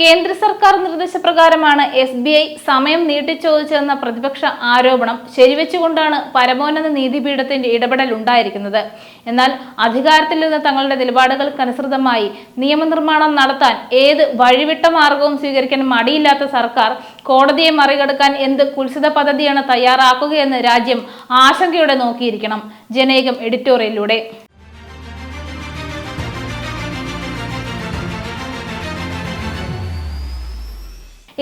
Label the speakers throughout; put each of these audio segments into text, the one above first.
Speaker 1: കേന്ദ്ര സർക്കാർ നിർദ്ദേശപ്രകാരമാണ് എസ് ബി ഐ സമയം നീട്ടിച്ചോദിച്ചതെന്ന പ്രതിപക്ഷ ആരോപണം ശരിവെച്ചുകൊണ്ടാണ് പരമോന്നത നീതിപീഠത്തിന്റെ ഇടപെടൽ ഉണ്ടായിരിക്കുന്നത്. എന്നാൽ അധികാരത്തിൽ നിന്ന് തങ്ങളുടെ നിലപാടുകൾക്കനുസൃതമായി നിയമനിർമ്മാണം നടത്താൻ ഏത് വഴിവിട്ട മാർഗവും സ്വീകരിക്കാൻ മടിയില്ലാത്ത സർക്കാർ കോടതിയെ മറികടക്കാൻ എന്ത് കുൽസിത പദ്ധതിയാണ് തയ്യാറാക്കുകയെന്ന് രാജ്യം ആശങ്കയോടെ നോക്കിയിരിക്കണം. ജനേകം എഡിറ്റോറിയലിലൂടെ.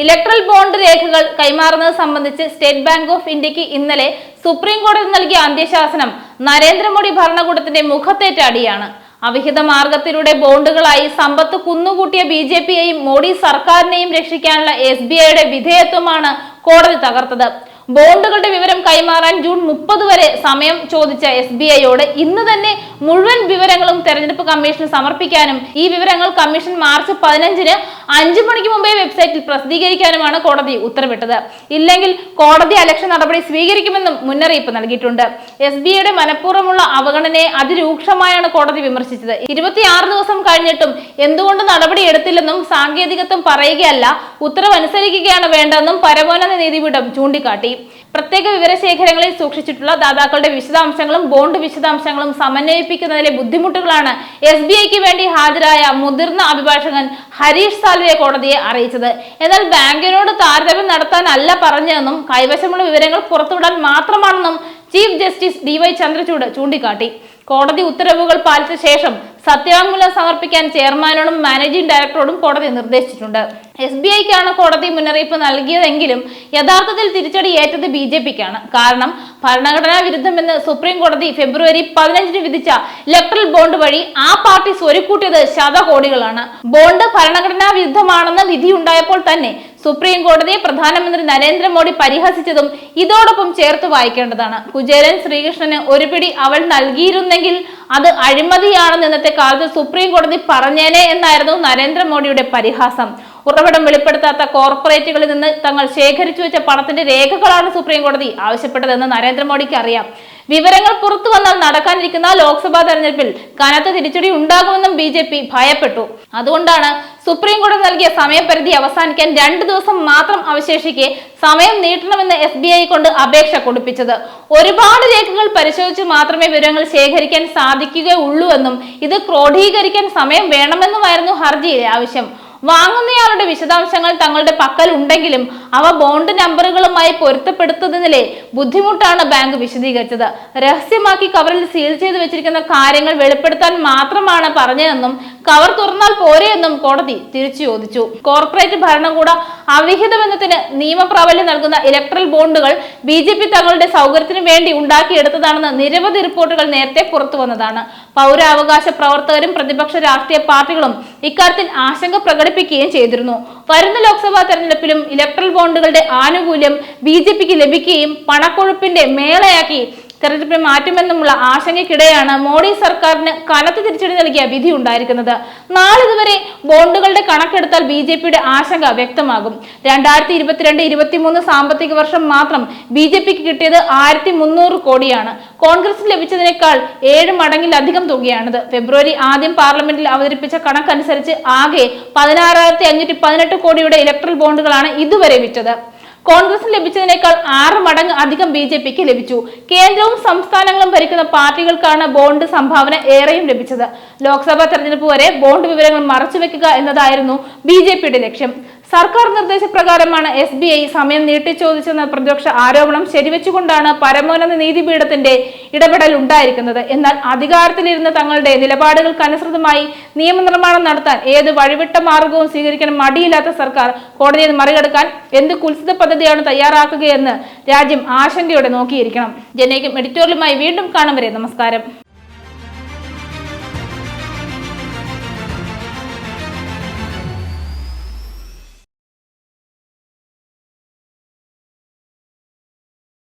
Speaker 1: ഇലക്ട്രൽ ബോണ്ട് രേഖകൾ കൈമാറുന്നത് സംബന്ധിച്ച് സ്റ്റേറ്റ് ബാങ്ക് ഓഫ് ഇന്ത്യയ്ക്ക് ഇന്നലെ സുപ്രീം കോടതി നൽകിയ അന്ത്യശാസനം നരേന്ദ്രമോദി ഭരണകൂടത്തിന്റെ മുഖത്തേറ്റ അടിയാണ് അവിഹിത മാർഗത്തിലൂടെ ബോണ്ടുകളായി സമ്പത്ത് കുന്നുകൂട്ടിയ ബി ജെ പിയെയും മോഡി സർക്കാരിനെയും രക്ഷിക്കാനുള്ള എസ് ബി ഐയുടെ വിധേയത്വമാണ് കോടതി തകർത്തത്. ബോണ്ടുകളുടെ വിവരം കൈമാറാൻ ജൂൺ മുപ്പത് വരെ സമയം ചോദിച്ച എസ് ബി ഐയോട് ഇന്ന് തന്നെ മുഴുവൻ വിവരങ്ങളും തെരഞ്ഞെടുപ്പ് കമ്മീഷന് സമർപ്പിക്കാനും ഈ വിവരങ്ങൾ കമ്മീഷൻ മാർച്ച് പതിനഞ്ചിന് അഞ്ചു മണിക്ക് മുമ്പേ വെബ്സൈറ്റിൽ പ്രസിദ്ധീകരിക്കാനുമാണ് കോടതി ഉത്തരവിട്ടത്. ഇല്ലെങ്കിൽ കോടതി അലക്ഷ്യ നടപടി സ്വീകരിക്കുമെന്നും മുന്നറിയിപ്പ് നൽകിയിട്ടുണ്ട്. എസ് ബി ഐയുടെ മനഃപൂർവമുള്ള അവഗണനയെ അതിരൂക്ഷമായാണ് കോടതി വിമർശിച്ചത്. ഇരുപത്തിയാറ് ദിവസം കഴിഞ്ഞിട്ടും എന്തുകൊണ്ട് നടപടി എടുത്തില്ലെന്നും സാങ്കേതികത്വം പറയുകയല്ല ഉത്തരവനുസരിക്കുകയാണ് വേണ്ടതെന്നും പരമോന്നത നീതിപീഠം ചൂണ്ടിക്കാട്ടി. പ്രത്യേക വിവരശേഖരങ്ങളിൽ സൂക്ഷിച്ചിട്ടുള്ള ദാതാക്കളുടെ വിശദാംശങ്ങളും ബോണ്ട് വിശദാംശങ്ങളും സമന്വയിപ്പിക്കുന്നതിലെ ബുദ്ധിമുട്ടുകളാണ് എസ് ബി ഐക്ക് വേണ്ടി ഹാജരായ മുതിർന്ന അഭിഭാഷകൻ ഹരീഷ് സാൽവെ കോടതിയെ അറിയിച്ചത്. എന്നാൽ ബാങ്കിനോട് താരതമ്യം നടത്താനല്ല പറഞ്ഞതെന്നും കൈവശമുള്ള വിവരങ്ങൾ പുറത്തുവിടാൻ മാത്രമാണെന്നും chief justice D Y Chandrachud ചൂണ്ടിക്കാട്ടി. കോടതി ഉത്തരവുകൾ പാലിച്ച ശേഷം സത്യവാങ്മൂലം സമർപ്പിക്കാൻ ചെയർമാനോടും മാനേജിംഗ് ഡയറക്ടറോടും കോടതി നിർദ്ദേശിച്ചിട്ടുണ്ട്. എസ് ബി ഐക്കാണ് കോടതി മുന്നറിയിപ്പ് നൽകിയതെങ്കിലും യഥാർത്ഥത്തിൽ തിരിച്ചടി ഏറ്റത് ബി ജെ പിക്കാണ്. കാരണം ഭരണഘടനാ വിരുദ്ധമെന്ന് സുപ്രീം കോടതി ഫെബ്രുവരി പതിനഞ്ചിന് വിധിച്ച ഇലക്ട്രൽ ബോണ്ട് വഴി ആ പാർട്ടി സ്വരുക്കൂട്ടിയത് ശതകോടികളാണ്. ബോണ്ട് ഭരണഘടനാ വിരുദ്ധമാണെന്ന് വിധിയുണ്ടായപ്പോൾ തന്നെ സുപ്രീം കോടതിയെ പ്രധാനമന്ത്രി നരേന്ദ്രമോദി പരിഹസിച്ചതും ഇതോടൊപ്പം ചേർത്ത് വായിക്കേണ്ടതാണ്. കുചേലൻ ശ്രീകൃഷ്ണന് ഒരു പിടി അവൾ നൽകിയിരുന്നെങ്കിൽ അത് അഴിമതിയാണെന്ന് ഇന്നത്തെ കാലത്ത് സുപ്രീം കോടതി പറഞ്ഞേനെ എന്നായിരുന്നു നരേന്ദ്രമോദിയുടെ പരിഹാസം. ഉറവിടം വെളിപ്പെടുത്താത്ത കോർപ്പറേറ്റുകളിൽ നിന്ന് തങ്ങൾ ശേഖരിച്ചു വെച്ച പണത്തിന്റെ രേഖകളാണ് സുപ്രീം കോടതി ആവശ്യപ്പെട്ടതെന്ന് നരേന്ദ്രമോദിക്ക് അറിയാം. വിവരങ്ങൾ പുറത്തു വന്നാൽ നടക്കാനിരിക്കുന്ന ലോക്സഭാ തെരഞ്ഞെടുപ്പിൽ കനത്ത തിരിച്ചടി ഉണ്ടാകുമെന്നും ബി ജെ പി ഭയപ്പെട്ടു. അതുകൊണ്ടാണ് സുപ്രീം കോടതി നൽകിയ സമയപരിധി അവസാനിക്കാൻ രണ്ട് ദിവസം മാത്രം അവശേഷിക്കെ സമയം നീട്ടണമെന്ന് എസ് ബി ഐ കൊണ്ട് അപേക്ഷ കൊടുപ്പിച്ചത്. ഒരുപാട് രേഖകൾ പരിശോധിച്ച് മാത്രമേ വിവരങ്ങൾ ശേഖരിക്കാൻ സാധിക്കുകയുള്ളൂ ഇത് ക്രോഡീകരിക്കാൻ സമയം വേണമെന്നുമായിരുന്നു ഹർജിയിലെ ആവശ്യം. വാങ്ങുന്നയാളുടെ വിശദാംശങ്ങൾ തങ്ങളുടെ പക്കൽ ഉണ്ടെങ്കിലും അവ ബോണ്ട് നമ്പറുകളുമായി പൊരുത്തപ്പെടുത്തുന്നതിലെ ബുദ്ധിമുട്ടാണ് ബാങ്ക് വിശദീകരിച്ചത്. രഹസ്യമാക്കി കവറിൽ സീൽ ചെയ്ത് വെച്ചിരിക്കുന്ന കാര്യങ്ങൾ വെളിപ്പെടുത്താൻ മാത്രമാണ് പറഞ്ഞതെന്നും കവർ തുറന്നാൽ പോരെയെന്നും കോടതി തിരിച്ചു ചോദിച്ചു കോർപ്പറേറ്റ് ഭരണകൂട അവിഹിത ബന്ധത്തിന് നിയമപ്രാബല്യം നൽകുന്ന ഇലക്ട്രൽ ബോണ്ടുകൾ ബി ജെ പി തങ്ങളുടെ സൗകര്യത്തിന് വേണ്ടി ഉണ്ടാക്കിയെടുത്തതാണെന്ന് നിരവധി റിപ്പോർട്ടുകൾ നേരത്തെ പുറത്തു വന്നതാണ് പൗരാവകാശ പ്രവർത്തകരും പ്രതിപക്ഷ രാഷ്ട്രീയ പാർട്ടികളും ഇക്കാര്യത്തിൽ ആശങ്ക പ്രകടിപ്പിക്കുകയും ചെയ്തിരുന്നു. വരുന്ന ലോക്സഭാ തെരഞ്ഞെടുപ്പിലും ഇലക്ട്രൽ ബോണ്ടുകളുടെ ആനുകൂല്യം ബി ലഭിക്കുകയും പണക്കൊഴുപ്പിന്റെ മേളയാക്കി തെരഞ്ഞെടുപ്പിനെ മാറ്റുമെന്നുമുള്ള ആശങ്കയ്ക്കിടെയാണ് മോഡി സർക്കാരിന് കനത്ത തിരിച്ചടി നൽകിയ വിധി ഉണ്ടായിരിക്കുന്നത്. നാളിതുവരെ ബോണ്ടുകളുടെ കണക്കെടുത്താൽ ബി ജെ പിയുടെ ആശങ്ക വ്യക്തമാകും. രണ്ടായിരത്തി ഇരുപത്തിരണ്ട് ഇരുപത്തിമൂന്ന് സാമ്പത്തിക വർഷം മാത്രം ബി ജെ പിക്ക് കിട്ടിയത് ആയിരത്തി മുന്നൂറ് കോടിയാണ്. കോൺഗ്രസ് ലഭിച്ചതിനേക്കാൾ ഏഴ് മടങ്ങിലധികം തുകയാണിത്. ഫെബ്രുവരി ആദ്യം പാർലമെന്റിൽ അവതരിപ്പിച്ച കണക്കനുസരിച്ച് ആകെ പതിനാറായിരത്തി അഞ്ഞൂറ്റി പതിനെട്ട് കോടിയുടെ ഇലക്ട്രൽ ബോണ്ടുകളാണ് ഇതുവരെ വിറ്റത്. കോൺഗ്രസിന് ലഭിച്ചതിനേക്കാൾ ആറ് മടങ്ങ് അധികം ബി ജെ പിക്ക് ലഭിച്ചു. കേന്ദ്രവും സംസ്ഥാനങ്ങളും ഭരിക്കുന്ന പാർട്ടികൾക്കാണ് ബോണ്ട് സംഭാവന ഏറെയും ലഭിച്ചത്. ലോക്സഭാ തെരഞ്ഞെടുപ്പ് വരെ ബോണ്ട് വിവരങ്ങൾ മറച്ചുവെക്കുക എന്നതായിരുന്നു ബി ലക്ഷ്യം. സർക്കാർ നിർദ്ദേശപ്രകാരമാണ് എസ് ബി ഐ സമയം നീട്ടിച്ചോദിച്ചെന്ന പ്രതിപക്ഷ ആരോപണം ശരിവെച്ചുകൊണ്ടാണ് പരമോന്നത നീതിപീഠത്തിന്റെ ഇടപെടൽ ഉണ്ടായിരിക്കുന്നത്. എന്നാൽ അധികാരത്തിലിരുന്ന് തങ്ങളുടെ നിലപാടുകൾക്കനുസൃതമായി നിയമനിർമ്മാണം നടത്താൻ ഏത് വഴിവിട്ട മാർഗവും സ്വീകരിക്കാൻ മടിയില്ലാത്ത സർക്കാർ കോടതിയെ മറികടക്കാൻ എന്ത് കുൽസിത പദ്ധതിയാണ് തയ്യാറാക്കുകയെന്ന് രാജ്യം ആശങ്കയോടെ നോക്കിയിരിക്കണം. ജനേക്കും എഡിറ്റോറിയലുമായി വീണ്ടും കാണും വരെ. നമസ്കാരം.